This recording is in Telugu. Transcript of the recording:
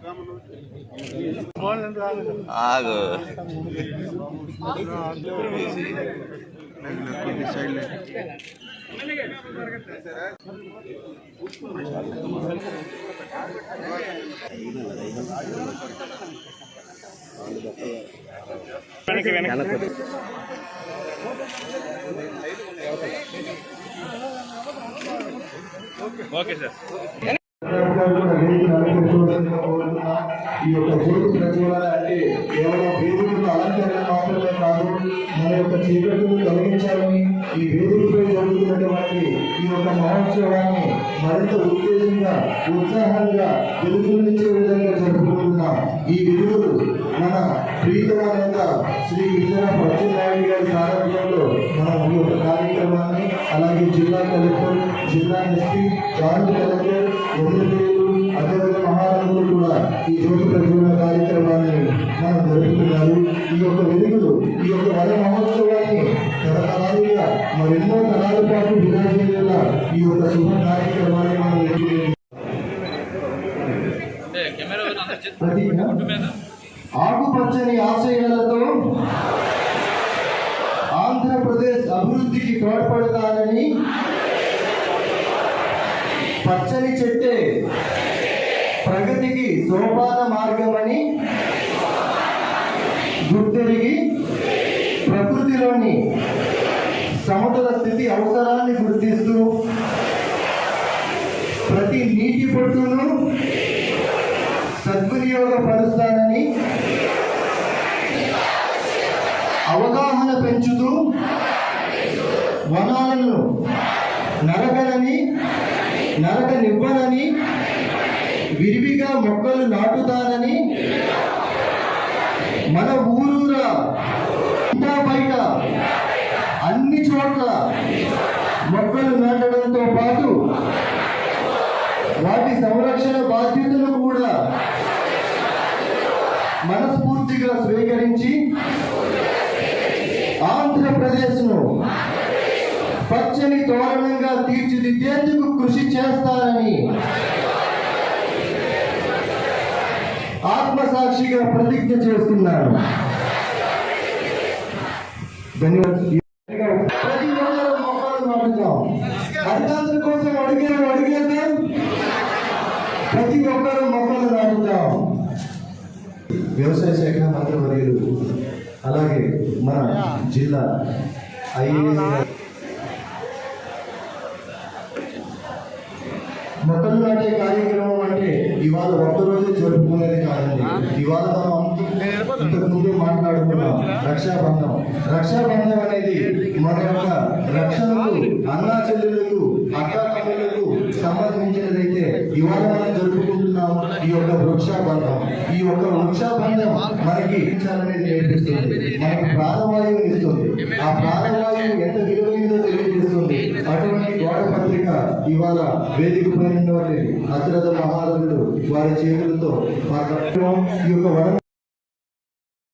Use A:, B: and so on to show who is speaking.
A: గారు వెళ్తారంట సార్. ఒకసారి సార్ ఇవ్వండి సార్ సార్
B: ఈ యొక్క బోధి ప్రజ్వలన కేవలం వేదికను అలంకరణ మాత్రమే కాదు మన యొక్క చీకటిని తొలగించాలని ఈ వేదికపై జరుగుతున్నటువంటి ఈ యొక్క మహోత్సవాన్ని మరింత ఉత్తేజంగా ఉత్సాహంగా తెలుగు మనం ఈ యొక్క కార్యక్రమాన్ని అలాగే జిల్లా కలెక్టర్ జిల్లా ఎస్పీ జాయింట్ కలెక్టర్ ఎమ్మెల్యేలు అదేవిధంగా మహారాజులు కూడా ఈ జ్యోతి ప్రజ్వలన కార్యక్రమాన్ని మనం జరుపుతున్నారు. ఈ యొక్క వెలుగులు ఈ యొక్క వన మహోత్సవాన్ని తరతరాలుగా మరెన్నో తరాల పాటు విరాజిల్లేలా ఈ యొక్క శుభ కార్యక్రమాన్ని మనం ఆకుపచ్చని ఆశయాలతో ఆంధ్రప్రదేశ్ అభివృద్ధికి తోడ్పడతానని పచ్చని చెట్టే ప్రగతికి సోపాన మార్గమని గుర్తెరిగి ప్రకృతిలోని సమతుల స్థితి అవసరాన్ని గుర్తిస్తూ ప్రతి నీటి పొట్టును సద్వినియోగపరుస్తానని అవగాహన పెంచుతూ వనాలను నరక నివ్వాలని విరివిగా మొక్కలు నాటుతానని మన ఊరూరా ఇంటా బయట అన్ని చోట్ల మొక్కలు నాటడంతో పాటు వాటి సంరక్షణ బాధ్యతలు కూడా మనస్ఫూర్తిగా స్వీకరించి ఆంధ్రప్రదేశ్ను పచ్చని తోరణంగా తీర్చిదిద్దేందుకు కృషి చేస్తారని ఆత్మసాక్షిగా ప్రతిజ్ఞ చేస్తున్నారు. ధన్యవాదాలు. ప్రతి ఒక్కరూ మొక్కలు నాటుతాం అర్థాంతర కోసం అడిగే అడిగేద్దాం. ప్రతి ఒక్కరూ మొక్కలు నాటుతాం వ్యవసాయ శాఖ మంత్రి వర్యులు అలాగే మన జిల్లా ఐఏఎస్ మొక్కలు నాటే కార్యక్రమం అంటే ఇవాళ ఒక్కరోజే జరుపుకునేది కాదండి. ఇవాళ మనం ఇంతకు ముందు మాట్లాడుకున్నాం రక్షాబంధం. రక్షాబంధం అనేది మన యొక్క రక్షణకు అన్నా చెల్లెలకు అక్క సంబంధించినదైతే ఇవాళ మనం జరుపుకుంటున్నాం ఈ యొక్క వృక్షాబంధం. ఈ యొక్క వృక్షాబంధం మనకి ఇచ్చాలనేది నేర్పిస్తుంది. మనకి ప్రాణవాయువుని ఇస్తుంది. ఆ ప్రాణవాయువు ఎంత విలువైందో తెలియజేస్తుంది. అటువంటి గోడ పత్రిక ఇవాళ వేదిక పైన ఉన్నటువంటి మహారాజుడు వారి చేతులతో మా కార్యక్రమం ఈ యొక్క వరం